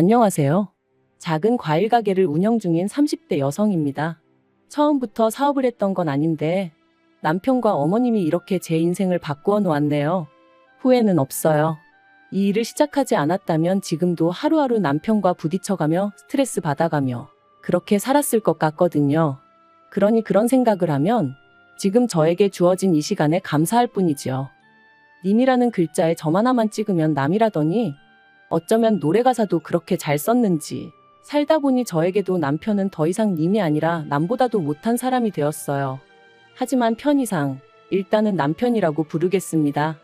안녕하세요. 작은 과일 가게를 운영 중인 30대 여성입니다. 처음부터 사업을 했던 건 아닌데 남편과 어머님이 이렇게 제 인생을 바꾸어 놓았네요. 후회는 없어요. 이 일을 시작하지 않았다면 지금도 하루하루 남편과 부딪혀가며 스트레스 받아가며 그렇게 살았을 것 같거든요. 그러니 그런 생각을 하면 지금 저에게 주어진 이 시간에 감사할 뿐이지요. 님이라는 글자에 점 하나만 찍으면 남이라더니 어쩌면 노래 가사도 그렇게 잘 썼는지 살다 보니 저에게도 남편은 더 이상 님이 아니라 남보다도 못한 사람이 되었어요. 하지만 편의상 일단은 남편이라고 부르겠습니다.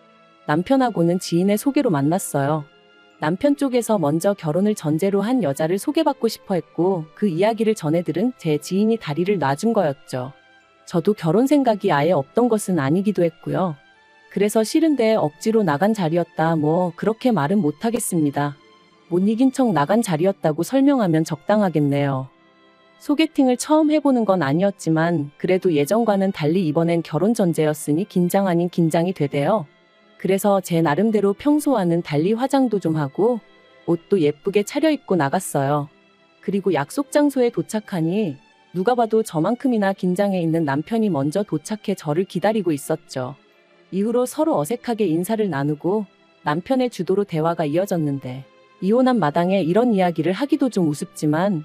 남편하고는 지인의 소개로 만났어요. 남편 쪽에서 먼저 결혼을 전제로 한 여자를 소개받고 싶어 했고 그 이야기를 전해 들은 제 지인이 다리를 놔준 거였죠. 저도 결혼 생각이 아예 없던 것은 아니기도 했고요. 그래서 싫은데 억지로 나간 자리였다 뭐 그렇게 말은 못하겠습니다. 못 이긴 척 나간 자리였다고 설명하면 적당하겠네요. 소개팅을 처음 해보는 건 아니었지만 그래도 예전과는 달리 이번엔 결혼 전제였으니 긴장 아닌 긴장이 되대요. 그래서 제 나름대로 평소와는 달리 화장도 좀 하고 옷도 예쁘게 차려입고 나갔어요. 그리고 약속 장소에 도착하니 누가 봐도 저만큼이나 긴장해 있는 남편이 먼저 도착해 저를 기다리고 있었죠. 이후로 서로 어색하게 인사를 나누고 남편의 주도로 대화가 이어졌는데 이혼한 마당에 이런 이야기를 하기도 좀 우습지만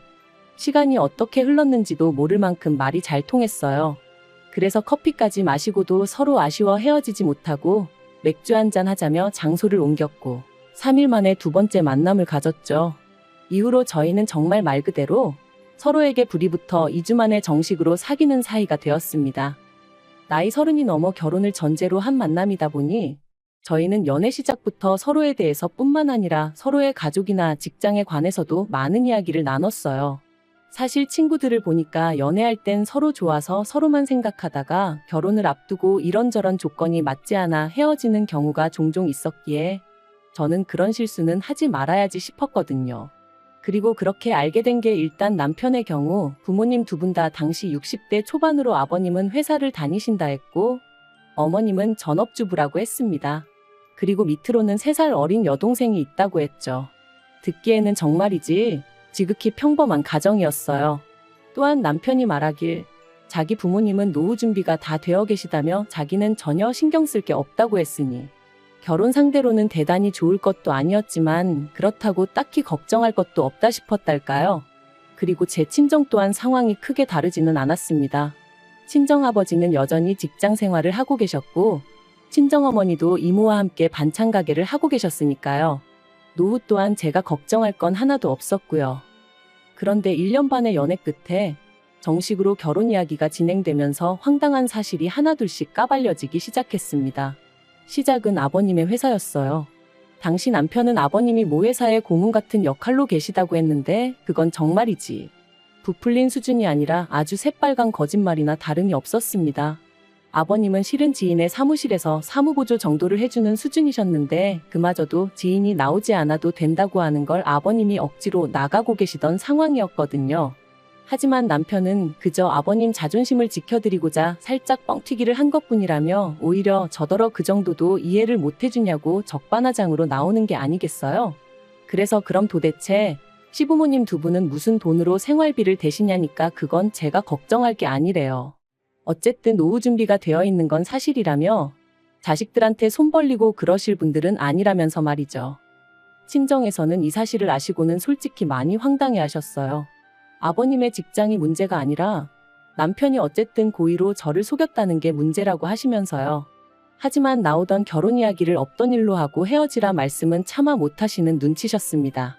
시간이 어떻게 흘렀는지도 모를 만큼 말이 잘 통했어요. 그래서 커피까지 마시고도 서로 아쉬워 헤어지지 못하고 맥주 한 잔 하자며 장소를 옮겼고 3일 만에 두 번째 만남을 가졌죠. 이후로 저희는 정말 말 그대로 서로에게 불이 붙어 2주 만에 정식으로 사귀는 사이가 되었습니다. 나이 서른이 넘어 결혼을 전제로 한 만남이다 보니 저희는 연애 시작부터 서로에 대해서 뿐만 아니라 서로의 가족이나 직장에 관해서도 많은 이야기를 나눴어요. 사실 친구들을 보니까 연애할 땐 서로 좋아서 서로만 생각하다가 결혼을 앞두고 이런저런 조건이 맞지 않아 헤어지는 경우가 종종 있었기에 저는 그런 실수는 하지 말아야지 싶었거든요. 그리고 그렇게 알게 된 게 일단 남편의 경우 부모님 두 분 다 당시 60대 초반으로 아버님은 회사를 다니신다 했고 어머님은 전업주부라고 했습니다. 그리고 밑으로는 3살 어린 여동생이 있다고 했죠. 듣기에는 정말이지 지극히 평범한 가정이었어요. 또한 남편이 말하길 자기 부모님은 노후 준비가 다 되어 계시다며 자기는 전혀 신경 쓸 게 없다고 했으니 결혼 상대로는 대단히 좋을 것도 아니었지만 그렇다고 딱히 걱정할 것도 없다 싶었달까요? 그리고 제 친정 또한 상황이 크게 다르지는 않았습니다. 친정아버지는 여전히 직장 생활을 하고 계셨고 친정어머니도 이모와 함께 반찬 가게를 하고 계셨으니까요. 노후 또한 제가 걱정할 건 하나도 없었고요. 그런데 1년 반의 연애 끝에 정식으로 결혼 이야기가 진행되면서 황당한 사실이 하나둘씩 까발려지기 시작했습니다. 시작은 아버님의 회사였어요. 당시 남편은 아버님이 모 회사의 고문 같은 역할로 계시다고 했는데 그건 정말이지. 부풀린 수준이 아니라 아주 새빨간 거짓말이나 다름이 없었습니다. 아버님은 실은 지인의 사무실에서 사무보조 정도를 해주는 수준이셨는데 그마저도 지인이 나오지 않아도 된다고 하는 걸 아버님이 억지로 나가고 계시던 상황이었거든요. 하지만 남편은 그저 아버님 자존심을 지켜드리고자 살짝 뻥튀기를 한 것뿐이라며 오히려 저더러 그 정도도 이해를 못 해주냐고 적반하장으로 나오는 게 아니겠어요? 그래서 그럼 도대체 시부모님 두 분은 무슨 돈으로 생활비를 대시냐니까 그건 제가 걱정할 게 아니래요. 어쨌든 노후 준비가 되어 있는 건 사실이라며 자식들한테 손 벌리고 그러실 분들은 아니라면서 말이죠. 친정에서는 이 사실을 아시고는 솔직히 많이 황당해 하셨어요. 아버님의 직장이 문제가 아니라 남편이 어쨌든 고의로 저를 속였다는 게 문제라고 하시면서요. 하지만 나오던 결혼 이야기를 없던 일로 하고 헤어지라 말씀은 차마 못하시는 눈치셨습니다.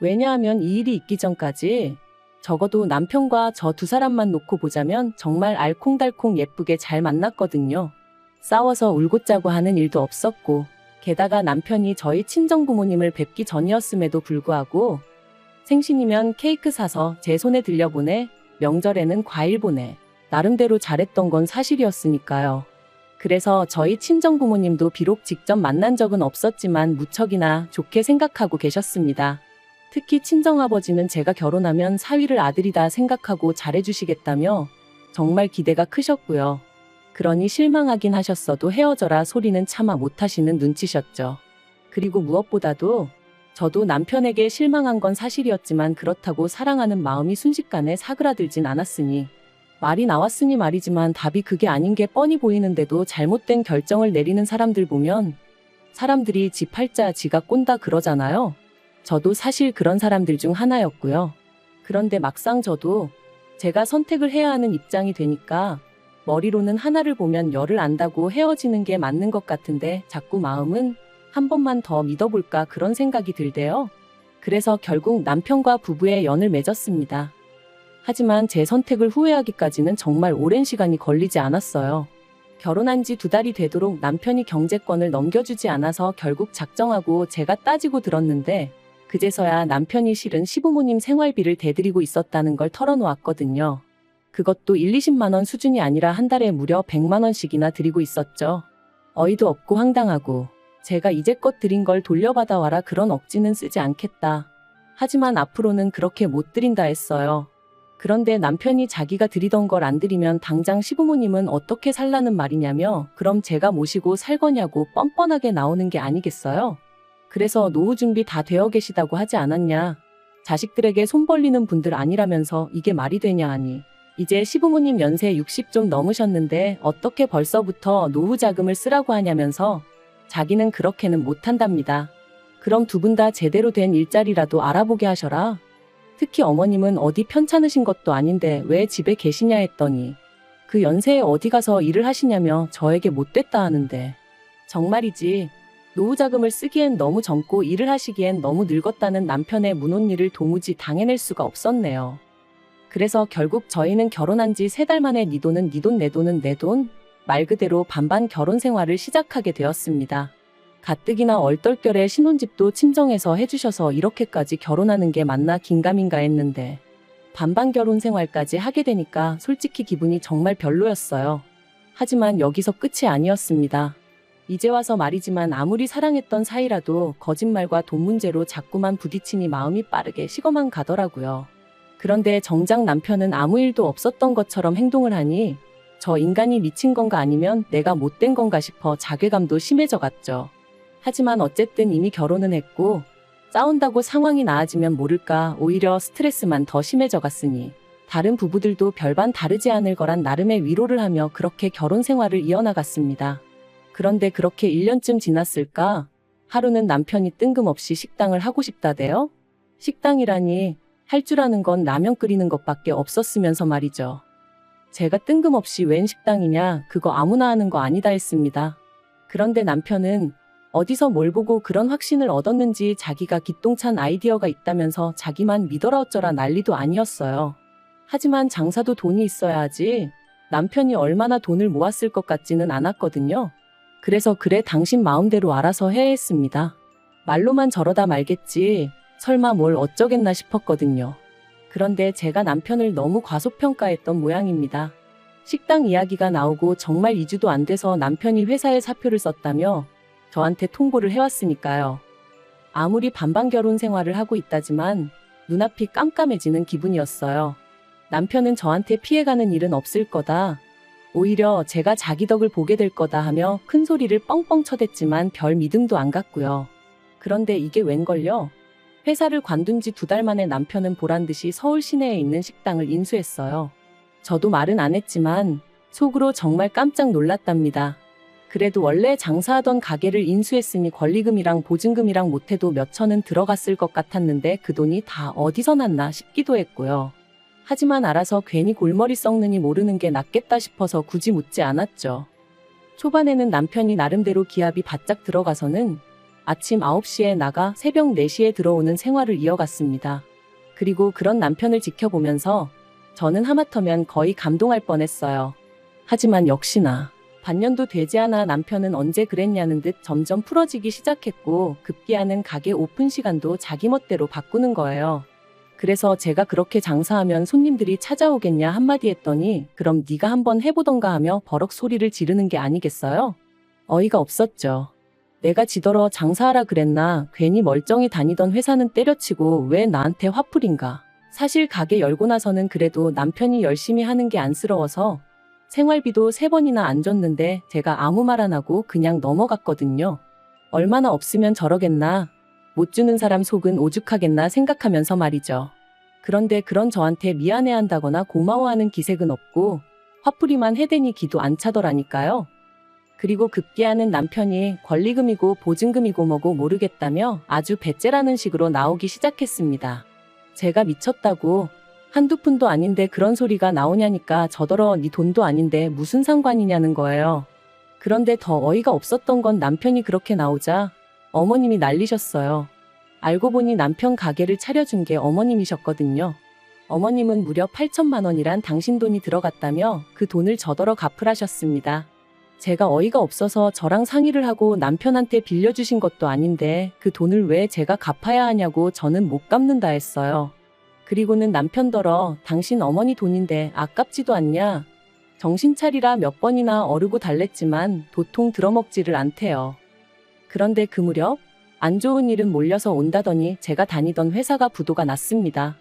왜냐하면 이 일이 있기 전까지 적어도 남편과 저 두 사람만 놓고 보자면 정말 알콩달콩 예쁘게 잘 만났거든요. 싸워서 울고 짜고 하는 일도 없었고, 게다가 남편이 저희 친정 부모님을 뵙기 전이었음에도 불구하고 생신이면 케이크 사서 제 손에 들려보내, 명절에는 과일 보내. 나름대로 잘했던 건 사실이었으니까요. 그래서 저희 친정 부모님도 비록 직접 만난 적은 없었지만 무척이나 좋게 생각하고 계셨습니다. 특히 친정아버지는 제가 결혼하면 사위를 아들이다 생각하고 잘해주시겠다며 정말 기대가 크셨고요. 그러니 실망하긴 하셨어도 헤어져라 소리는 차마 못하시는 눈치셨죠. 그리고 무엇보다도 저도 남편에게 실망한 건 사실이었지만 그렇다고 사랑하는 마음이 순식간에 사그라들진 않았으니 말이 나왔으니 말이지만 답이 그게 아닌 게 뻔히 보이는데도 잘못된 결정을 내리는 사람들 보면 사람들이 지 팔자 지가 꼰다 그러잖아요. 저도 사실 그런 사람들 중 하나였고요. 그런데 막상 저도 제가 선택을 해야 하는 입장이 되니까 머리로는 하나를 보면 열을 안다고 헤어지는 게 맞는 것 같은데 자꾸 마음은 한 번만 더 믿어볼까 그런 생각이 들대요. 그래서 결국 남편과 부부의 연을 맺었습니다. 하지만 제 선택을 후회하기까지는 정말 오랜 시간이 걸리지 않았어요. 결혼한 지 두 달이 되도록 남편이 경제권을 넘겨주지 않아서 결국 작정하고 제가 따지고 들었는데 그제서야 남편이 실은 시부모님 생활비를 대드리고 있었다는 걸 털어놓았거든요. 그것도 1, 20만 원 수준이 아니라 한 달에 무려 100만 원씩이나 드리고 있었죠. 어이도 없고 황당하고 제가 이제껏 드린 걸 돌려받아 와라 그런 억지는 쓰지 않겠다. 하지만 앞으로는 그렇게 못 드린다 했어요. 그런데 남편이 자기가 드리던 걸 안 드리면 당장 시부모님은 어떻게 살라는 말이냐며 그럼 제가 모시고 살 거냐고 뻔뻔하게 나오는 게 아니겠어요? 그래서 노후 준비 다 되어 계시다고 하지 않았냐. 자식들에게 손 벌리는 분들 아니라면서 이게 말이 되냐 하니. 이제 시부모님 연세 60 좀 넘으셨는데 어떻게 벌써부터 노후 자금을 쓰라고 하냐면서 자기는 그렇게는 못한답니다. 그럼 두 분 다 제대로 된 일자리라도 알아보게 하셔라. 특히 어머님은 어디 편찮으신 것도 아닌데 왜 집에 계시냐 했더니 그 연세에 어디 가서 일을 하시냐며 저에게 못됐다 하는데 정말이지 노후 자금을 쓰기엔 너무 젊고 일을 하시기엔 너무 늙었다는 남편의 문혼일을 도무지 당해낼 수가 없었네요. 그래서 결국 저희는 결혼한 지 세 달 만에 네 돈은 네 돈 내 돈은 내 돈 말 그대로 반반 결혼 생활을 시작하게 되었습니다. 가뜩이나 얼떨결에 신혼집도 친정에서 해주셔서 이렇게까지 결혼하는 게 맞나 긴가민가 했는데 반반 결혼 생활까지 하게 되니까 솔직히 기분이 정말 별로였어요. 하지만 여기서 끝이 아니었습니다. 이제 와서 말이지만 아무리 사랑했던 사이라도 거짓말과 돈 문제로 자꾸만 부딪히니 마음이 빠르게 식어만 가더라고요. 그런데 정작 남편은 아무 일도 없었던 것처럼 행동을 하니 저 인간이 미친 건가 아니면 내가 못된 건가 싶어 자괴감도 심해져 갔죠. 하지만 어쨌든 이미 결혼은 했고 싸운다고 상황이 나아지면 모를까 오히려 스트레스만 더 심해져 갔으니 다른 부부들도 별반 다르지 않을 거란 나름의 위로를 하며 그렇게 결혼 생활을 이어나갔습니다. 그런데 그렇게 1년쯤 지났을까 하루는 남편이 뜬금없이 식당을 하고 싶다대요? 식당이라니 할 줄 아는 건 라면 끓이는 것밖에 없었으면서 말이죠. 제가 뜬금없이 웬 식당이냐 그거 아무나 하는 거 아니다 했습니다. 그런데 남편은 어디서 뭘 보고 그런 확신을 얻었는지 자기가 기똥찬 아이디어가 있다면서 자기만 믿어라 어쩌라 난리도 아니었어요. 하지만 장사도 돈이 있어야 하지 남편이 얼마나 돈을 모았을 것 같지는 않았거든요. 그래서 그래 당신 마음대로 알아서 해 했습니다. 말로만 저러다 말겠지 설마 뭘 어쩌겠나 싶었거든요. 그런데 제가 남편을 너무 과소평가했던 모양입니다. 식당 이야기가 나오고 정말 2주도 안 돼서 남편이 회사에 사표를 썼다며 저한테 통보를 해왔으니까요. 아무리 반반 결혼 생활을 하고 있다지만 눈앞이 깜깜해지는 기분이었어요. 남편은 저한테 피해가는 일은 없을 거다. 오히려 제가 자기 덕을 보게 될 거다 하며 큰 소리를 뻥뻥 쳐댔지만 별 믿음도 안 갔고요. 그런데 이게 웬걸요? 회사를 관둔 지 두 달 만에 남편은 보란 듯이 서울 시내에 있는 식당을 인수했어요. 저도 말은 안 했지만 속으로 정말 깜짝 놀랐답니다. 그래도 원래 장사하던 가게를 인수했으니 권리금이랑 보증금이랑 못해도 몇 천은 들어갔을 것 같았는데 그 돈이 다 어디서 났나 싶기도 했고요. 하지만 알아서 괜히 골머리 썩느니 모르는 게 낫겠다 싶어서 굳이 묻지 않았죠. 초반에는 남편이 나름대로 기합이 바짝 들어가서는 아침 9시에 나가 새벽 4시에 들어오는 생활을 이어갔습니다. 그리고 그런 남편을 지켜보면서 저는 하마터면 거의 감동할 뻔했어요. 하지만 역시나 반년도 되지 않아 남편은 언제 그랬냐는 듯 점점 풀어지기 시작했고 급기야는 가게 오픈 시간도 자기 멋대로 바꾸는 거예요. 그래서 제가 그렇게 장사하면 손님들이 찾아오겠냐 한마디 했더니 그럼 네가 한번 해보던가 하며 버럭 소리를 지르는 게 아니겠어요? 어이가 없었죠. 내가 지더러 장사하라 그랬나 괜히 멀쩡히 다니던 회사는 때려치고 왜 나한테 화풀인가. 사실 가게 열고 나서는 그래도 남편이 열심히 하는 게 안쓰러워서 생활비도 세 번이나 안 줬는데 제가 아무 말 안 하고 그냥 넘어갔거든요. 얼마나 없으면 저러겠나. 못 주는 사람 속은 오죽하겠나 생각하면서 말이죠. 그런데 그런 저한테 미안해한다거나 고마워하는 기색은 없고 화풀이만 해대니 기도 안 차더라니까요. 그리고 급기야는 남편이 권리금이고 보증금이고 뭐고 모르겠다며 아주 배째라는 식으로 나오기 시작했습니다. 제가 미쳤다고 한두 푼도 아닌데 그런 소리가 나오냐니까 저더러 네 돈도 아닌데 무슨 상관이냐는 거예요. 그런데 더 어이가 없었던 건 남편이 그렇게 나오자 어머님이 난리셨어요. 알고 보니 남편 가게를 차려준 게 어머님이셨거든요. 어머님은 무려 8천만 원이란 당신 돈이 들어갔다며 그 돈을 저더러 갚으라셨습니다. 제가 어이가 없어서 저랑 상의를 하고 남편한테 빌려주신 것도 아닌데 그 돈을 왜 제가 갚아야 하냐고 저는 못 갚는다 했어요. 그리고는 남편더러 당신 어머니 돈인데 아깝지도 않냐? 정신 차리라 몇 번이나 어르고 달랬지만 도통 들어먹지를 않대요. 그런데 그 무렵 안 좋은 일은 몰려서 온다더니 제가 다니던 회사가 부도가 났습니다.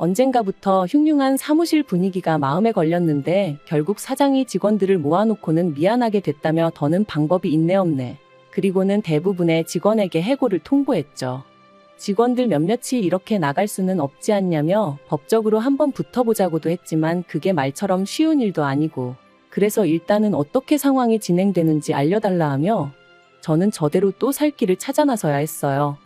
언젠가부터 흉흉한 사무실 분위기가 마음에 걸렸는데 결국 사장이 직원들을 모아놓고는 미안하게 됐다며 더는 방법이 있네 없네. 그리고는 대부분의 직원에게 해고를 통보했죠. 직원들 몇몇이 이렇게 나갈 수는 없지 않냐며 법적으로 한번 붙어보자고도 했지만 그게 말처럼 쉬운 일도 아니고 그래서 일단은 어떻게 상황이 진행되는지 알려달라 하며 저는 저대로 또 살 길을 찾아 나서야 했어요.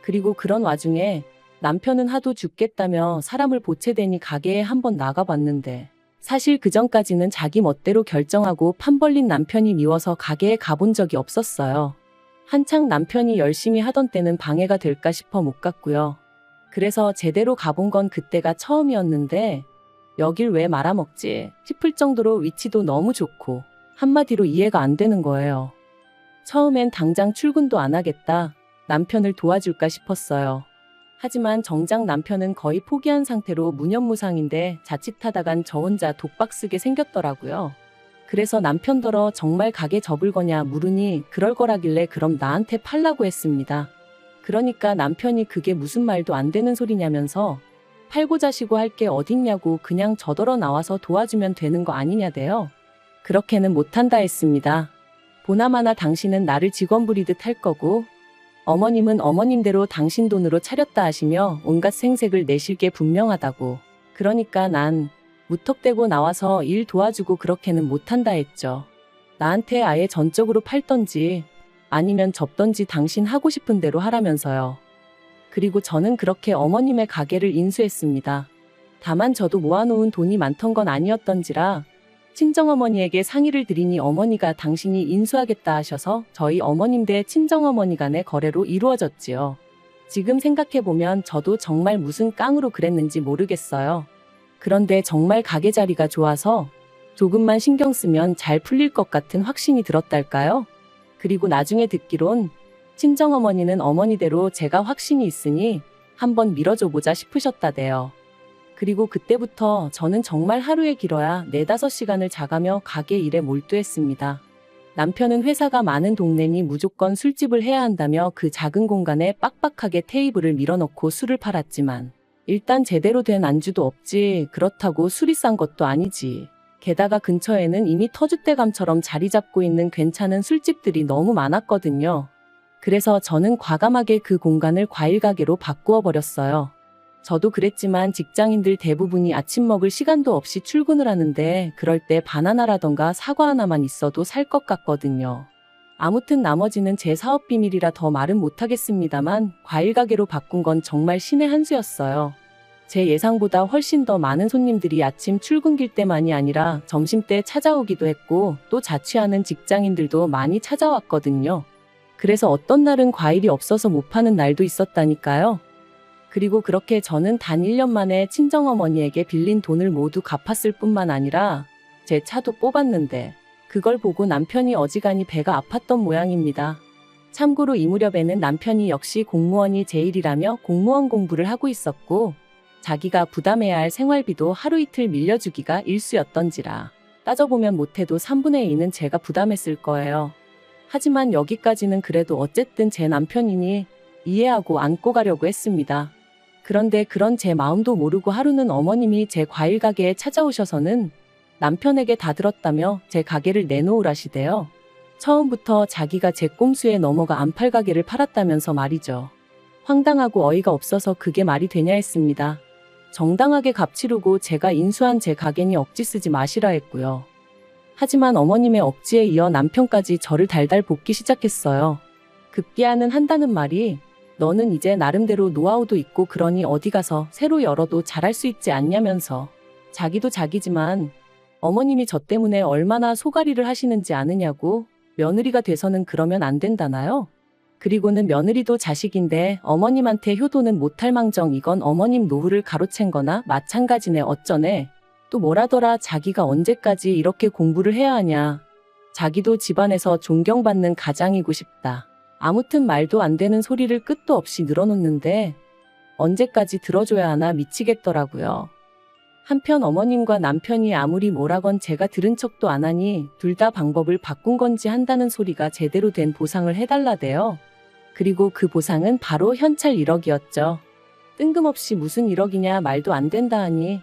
그리고 그런 와중에 남편은 하도 죽겠다며 사람을 보채대니 가게에 한번 나가봤는데 사실 그 전까지는 자기 멋대로 결정하고 판 벌린 남편이 미워서 가게에 가본 적이 없었어요. 한창 남편이 열심히 하던 때는 방해가 될까 싶어 못 갔고요. 그래서 제대로 가본 건 그때가 처음이었는데 여길 왜 말아먹지 싶을 정도로 위치도 너무 좋고 한마디로 이해가 안 되는 거예요. 처음엔 당장 출근도 안 하겠다. 남편을 도와줄까 싶었어요. 하지만 정작 남편은 거의 포기한 상태로 무념무상인데 자칫하다간 저 혼자 독박 쓰게 생겼더라고요. 그래서 남편더러 정말 가게 접을 거냐 물으니 그럴 거라길래 그럼 나한테 팔라고 했습니다. 그러니까 남편이 그게 무슨 말도 안 되는 소리냐면서 팔고 자시고 할 게 어딨냐고 그냥 저더러 나와서 도와주면 되는 거 아니냐대요. 그렇게는 못한다 했습니다. 보나마나 당신은 나를 직원 부리듯 할 거고 어머님은 어머님대로 당신 돈으로 차렸다 하시며 온갖 생색을 내실 게 분명하다고. 그러니까 난 무턱대고 나와서 일 도와주고 그렇게는 못한다 했죠. 나한테 아예 전적으로 팔던지 아니면 접던지 당신 하고 싶은 대로 하라면서요. 그리고 저는 그렇게 어머님의 가게를 인수했습니다. 다만 저도 모아놓은 돈이 많던 건 아니었던지라 친정어머니에게 상의를 드리니 어머니가 당신이 인수하겠다 하셔서 저희 어머님 대 친정어머니 간의 거래로 이루어졌지요. 지금 생각해보면 저도 정말 무슨 깡으로 그랬는지 모르겠어요. 그런데 정말 가게 자리가 좋아서 조금만 신경 쓰면 잘 풀릴 것 같은 확신이 들었달까요? 그리고 나중에 듣기론 친정어머니는 어머니대로 제가 확신이 있으니 한번 밀어줘 보자 싶으셨다대요. 그리고 그때부터 저는 정말 하루에 길어야 4, 5시간을 자가며 가게 일에 몰두했습니다. 남편은 회사가 많은 동네니 무조건 술집을 해야 한다며 그 작은 공간에 빡빡하게 테이블을 밀어넣고 술을 팔았지만 일단 제대로 된 안주도 없지 그렇다고 술이 싼 것도 아니지. 게다가 근처에는 이미 터줏대감처럼 자리 잡고 있는 괜찮은 술집들이 너무 많았거든요. 그래서 저는 과감하게 그 공간을 과일 가게로 바꾸어 버렸어요. 저도 그랬지만 직장인들 대부분이 아침 먹을 시간도 없이 출근을 하는데 그럴 때 바나나라던가 사과 하나만 있어도 살 것 같거든요. 아무튼 나머지는 제 사업 비밀이라 더 말은 못하겠습니다만 과일 가게로 바꾼 건 정말 신의 한 수였어요. 제 예상보다 훨씬 더 많은 손님들이 아침 출근길 때만이 아니라 점심 때 찾아오기도 했고 또 자취하는 직장인들도 많이 찾아왔거든요. 그래서 어떤 날은 과일이 없어서 못 파는 날도 있었다니까요. 그리고 그렇게 저는 단 1년 만에 친정어머니에게 빌린 돈을 모두 갚았을 뿐만 아니라 제 차도 뽑았는데 그걸 보고 남편이 어지간히 배가 아팠던 모양입니다. 참고로 이 무렵에는 남편이 역시 공무원이 제일이라며 공무원 공부를 하고 있었고 자기가 부담해야 할 생활비도 하루 이틀 밀려주기가 일수였던지라 따져보면 못해도 3분의 2는 제가 부담했을 거예요. 하지만 여기까지는 그래도 어쨌든 제 남편이니 이해하고 안고 가려고 했습니다. 그런데 그런 제 마음도 모르고 하루는 어머님이 제 과일 가게에 찾아오셔서는 남편에게 다 들었다며 제 가게를 내놓으라시대요. 처음부터 자기가 제 꼼수에 넘어가 안팔 가게를 팔았다면서 말이죠. 황당하고 어이가 없어서 그게 말이 되냐 했습니다. 정당하게 값 치르고 제가 인수한 제 가게니 억지 쓰지 마시라 했고요. 하지만 어머님의 억지에 이어 남편까지 저를 달달 볶기 시작했어요. 급기야는 한다는 말이 너는 이제 나름대로 노하우도 있고 그러니 어디 가서 새로 열어도 잘할 수 있지 않냐면서 자기도 자기지만 어머님이 저 때문에 얼마나 소가리를 하시는지 아느냐고 며느리가 돼서는 그러면 안 된다나요? 그리고는 며느리도 자식인데 어머님한테 효도는 못할 망정 이건 어머님 노후를 가로챈 거나 마찬가지네 어쩌네. 또 뭐라더라 자기가 언제까지 이렇게 공부를 해야 하냐. 자기도 집안에서 존경받는 가장이고 싶다. 아무튼 말도 안 되는 소리를 끝도 없이 늘어놓는데 언제까지 들어줘야 하나 미치겠더라고요. 한편 어머님과 남편이 아무리 뭐라건 제가 들은 척도 안 하니 둘 다 방법을 바꾼 건지 한다는 소리가 제대로 된 보상을 해달라대요. 그리고 그 보상은 바로 현찰 1억이었죠. 뜬금없이 무슨 1억이냐 말도 안 된다 하니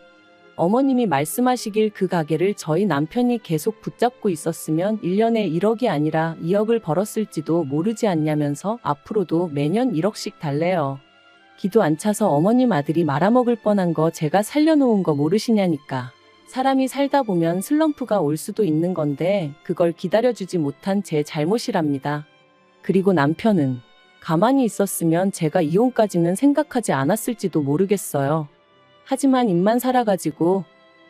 어머님이 말씀하시길 그 가게를 저희 남편이 계속 붙잡고 있었으면 1년에 1억이 아니라 2억을 벌었을지도 모르지 않냐면서 앞으로도 매년 1억씩 달래요. 기도 안 차서 어머님 아들이 말아먹을 뻔한 거 제가 살려놓은 거 모르시냐니까. 사람이 살다 보면 슬럼프가 올 수도 있는 건데 그걸 기다려주지 못한 제 잘못이랍니다. 그리고 남편은 가만히 있었으면 제가 이혼까지는 생각하지 않았을지도 모르겠어요. 하지만 입만 살아가지고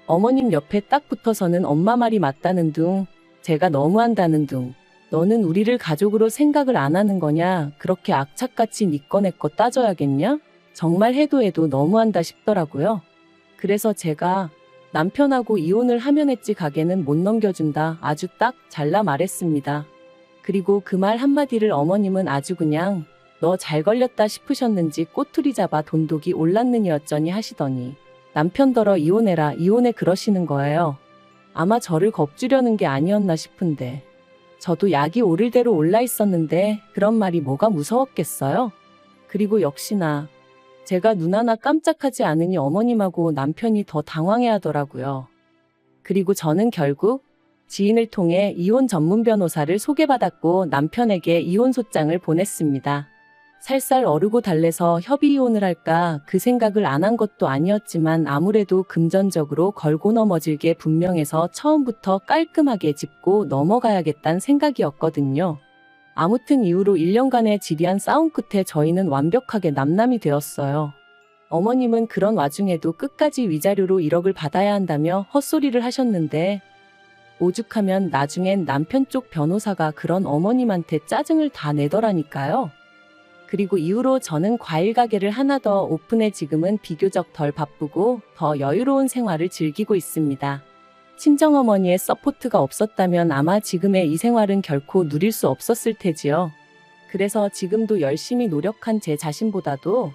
어머님 옆에 딱 붙어서는 엄마 말이 맞다는 둥, 제가 너무한다는 둥, 너는 우리를 가족으로 생각을 안 하는 거냐, 그렇게 악착같이 니꺼 내꺼 따져야겠냐? 정말 해도 해도 너무한다 싶더라고요. 그래서 제가 남편하고 이혼을 하면 했지 가게는 못 넘겨준다 아주 딱 잘라 말했습니다. 그리고 그 말 한마디를 어머님은 아주 그냥 너 잘 걸렸다 싶으셨는지 꼬투리 잡아 돈독이 올랐느니 어쩌니 하시더니 남편더러 이혼해라 이혼해 그러시는 거예요. 아마 저를 겁주려는 게 아니었나 싶은데 저도 약이 오를 대로 올라 있었는데 그런 말이 뭐가 무서웠겠어요? 그리고 역시나 제가 눈 하나 깜짝하지 않으니 어머님하고 남편이 더 당황해 하더라고요. 그리고 저는 결국 지인을 통해 이혼 전문 변호사를 소개받았고 남편에게 이혼 소장을 보냈습니다. 살살 어르고 달래서 협의 이혼을 할까 그 생각을 안 한 것도 아니었지만 아무래도 금전적으로 걸고 넘어질 게 분명해서 처음부터 깔끔하게 짚고 넘어가야겠다는 생각이었거든요. 아무튼 이후로 1년간의 지리한 싸움 끝에 저희는 완벽하게 남남이 되었어요. 어머님은 그런 와중에도 끝까지 위자료로 1억을 받아야 한다며 헛소리를 하셨는데 오죽하면 나중엔 남편 쪽 변호사가 그런 어머님한테 짜증을 다 내더라니까요. 그리고 이후로 저는 과일 가게를 하나 더 오픈해 지금은 비교적 덜 바쁘고 더 여유로운 생활을 즐기고 있습니다. 친정어머니의 서포트가 없었다면 아마 지금의 이 생활은 결코 누릴 수 없었을 테지요. 그래서 지금도 열심히 노력한 제 자신보다도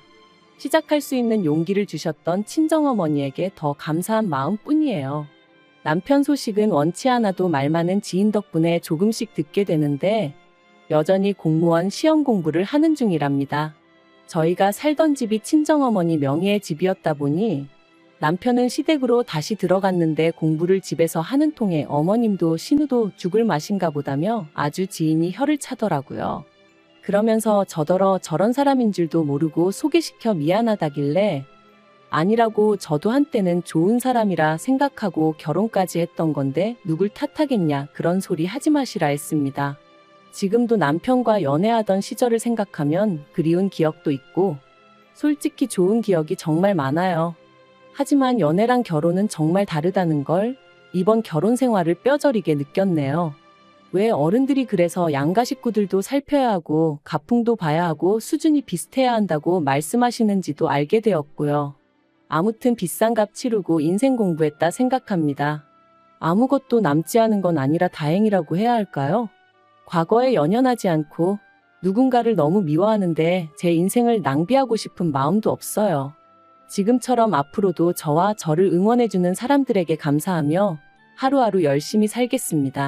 시작할 수 있는 용기를 주셨던 친정어머니에게 더 감사한 마음 뿐이에요. 남편 소식은 원치 않아도 말 많은 지인 덕분에 조금씩 듣게 되는데 여전히 공무원 시험 공부를 하는 중이랍니다. 저희가 살던 집이 친정어머니 명의의 집이었다 보니 남편은 시댁으로 다시 들어갔는데 공부를 집에서 하는 통에 어머님도 신우도 죽을 맛인가 보다며 아주 지인이 혀를 차더라고요. 그러면서 저더러 저런 사람인 줄도 모르고 소개시켜 미안하다길래 아니라고 저도 한때는 좋은 사람이라 생각하고 결혼까지 했던 건데 누굴 탓하겠냐 그런 소리 하지 마시라 했습니다. 지금도 남편과 연애하던 시절을 생각하면 그리운 기억도 있고 솔직히 좋은 기억이 정말 많아요. 하지만 연애랑 결혼은 정말 다르다는 걸 이번 결혼 생활을 뼈저리게 느꼈네요. 왜 어른들이 그래서 양가 식구들도 살펴야 하고 가풍도 봐야 하고 수준이 비슷해야 한다고 말씀하시는지도 알게 되었고요. 아무튼 비싼 값 치르고 인생 공부했다 생각합니다. 아무것도 남지 않은 건 아니라 다행이라고 해야 할까요? 과거에 연연하지 않고 누군가를 너무 미워하는데 제 인생을 낭비하고 싶은 마음도 없어요. 지금처럼 앞으로도 저와 저를 응원해주는 사람들에게 감사하며 하루하루 열심히 살겠습니다.